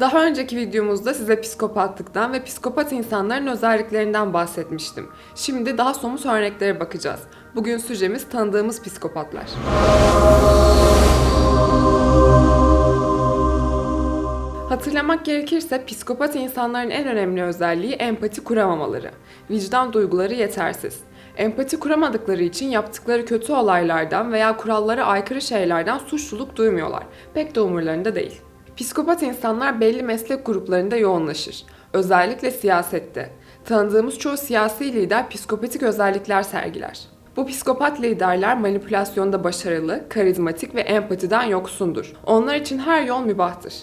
Daha önceki videomuzda size psikopatlıktan ve psikopat insanların özelliklerinden bahsetmiştim. Şimdi daha somut örneklere bakacağız. Bugün sürecemiz tanıdığımız psikopatlar. Hatırlamak gerekirse psikopat insanların en önemli özelliği empati kuramamaları. Vicdan duyguları yetersiz. Empati kuramadıkları için yaptıkları kötü olaylardan veya kurallara aykırı şeylerden suçluluk duymuyorlar. Pek de umurlarında değil. Psikopat insanlar belli meslek gruplarında yoğunlaşır. Özellikle siyasette. Tanıdığımız çoğu siyasi lider psikopatik özellikler sergiler. Bu psikopat liderler manipülasyonda başarılı, karizmatik ve empatiden yoksundur. Onlar için her yol mübahtır.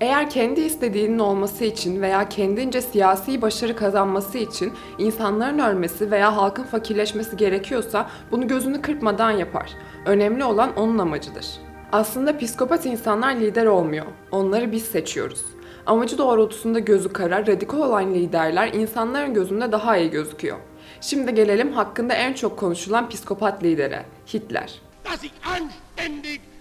Eğer kendi istediğinin olması için veya kendince siyasi başarı kazanması için insanların ölmesi veya halkın fakirleşmesi gerekiyorsa bunu gözünü kırpmadan yapar. Önemli olan onun amacıdır. Aslında psikopat insanlar lider olmuyor. Onları biz seçiyoruz. Amacı doğrultusunda gözü kara, radikal olan liderler insanların gözünde daha iyi gözüküyor. Şimdi gelelim hakkında en çok konuşulan psikopat lidere, Hitler. meine Zeit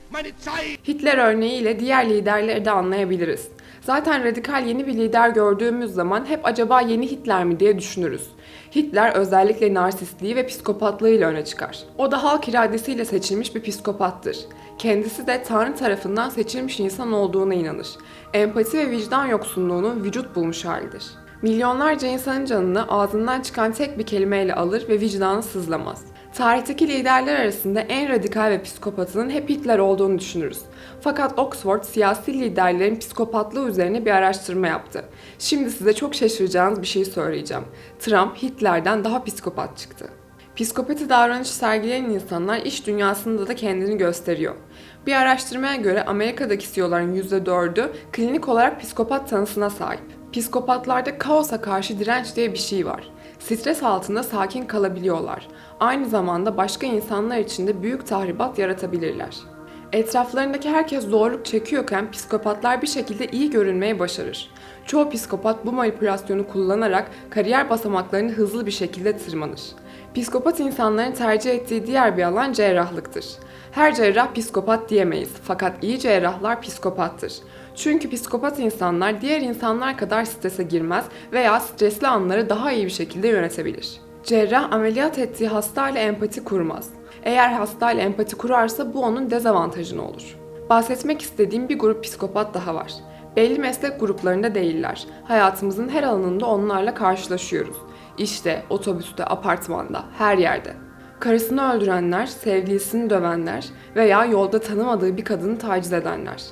Hitler örneğiyle diğer liderleri de anlayabiliriz. Zaten radikal yeni bir lider gördüğümüz zaman hep acaba yeni Hitler mi diye düşünürüz. Hitler özellikle narsistliği ve psikopatlığıyla öne çıkar. O da halk iradesiyle seçilmiş bir psikopattır. Kendisi de Tanrı tarafından seçilmiş insan olduğuna inanır. Empati ve vicdan yoksunluğunun vücut bulmuş halidir. Milyonlarca insanın canını ağzından çıkan tek bir kelimeyle alır ve vicdanı sızlamaz. Tarihteki liderler arasında en radikal ve psikopatının hep Hitler olduğunu düşünürüz. Fakat Oxford siyasi liderlerin psikopatlığı üzerine bir araştırma yaptı. Şimdi size çok şaşıracağınız bir şey söyleyeceğim. Trump Hitler'den daha psikopat çıktı. Psikopati davranış sergileyen insanlar iş dünyasında da kendini gösteriyor. Bir araştırmaya göre Amerika'daki CEO'ların %4'ü klinik olarak psikopat tanısına sahip. Psikopatlarda kaosa karşı direnç diye bir şey var. Stres altında sakin kalabiliyorlar. Aynı zamanda başka insanlar için de büyük tahribat yaratabilirler. Etraflarındaki herkes zorluk çekiyorken psikopatlar bir şekilde iyi görünmeye başarır. Çoğu psikopat bu manipülasyonu kullanarak kariyer basamaklarını hızlı bir şekilde tırmanır. Psikopat insanların tercih ettiği diğer bir alan cerrahlıktır. Her cerrah psikopat diyemeyiz fakat iyi cerrahlar psikopattır. Çünkü psikopat insanlar diğer insanlar kadar strese girmez veya stresli anları daha iyi bir şekilde yönetebilir. Cerrah ameliyat ettiği hastayla empati kurmaz. Eğer hastayla empati kurarsa bu onun dezavantajına olur. Bahsetmek istediğim bir grup psikopat daha var. Belli meslek gruplarında değiller. Hayatımızın her alanında onlarla karşılaşıyoruz. İşte, otobüste, apartmanda, her yerde. Karısını öldürenler, sevgilisini dövenler veya yolda tanımadığı bir kadını taciz edenler.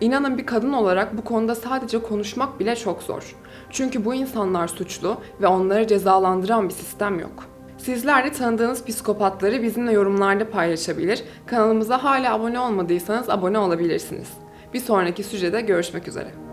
İnanın bir kadın olarak bu konuda sadece konuşmak bile çok zor. Çünkü bu insanlar suçlu ve onları cezalandıran bir sistem yok. Sizler de tanıdığınız psikopatları bizimle yorumlarda paylaşabilir. Kanalımıza hala abone olmadıysanız abone olabilirsiniz. Bir sonraki sürecede görüşmek üzere.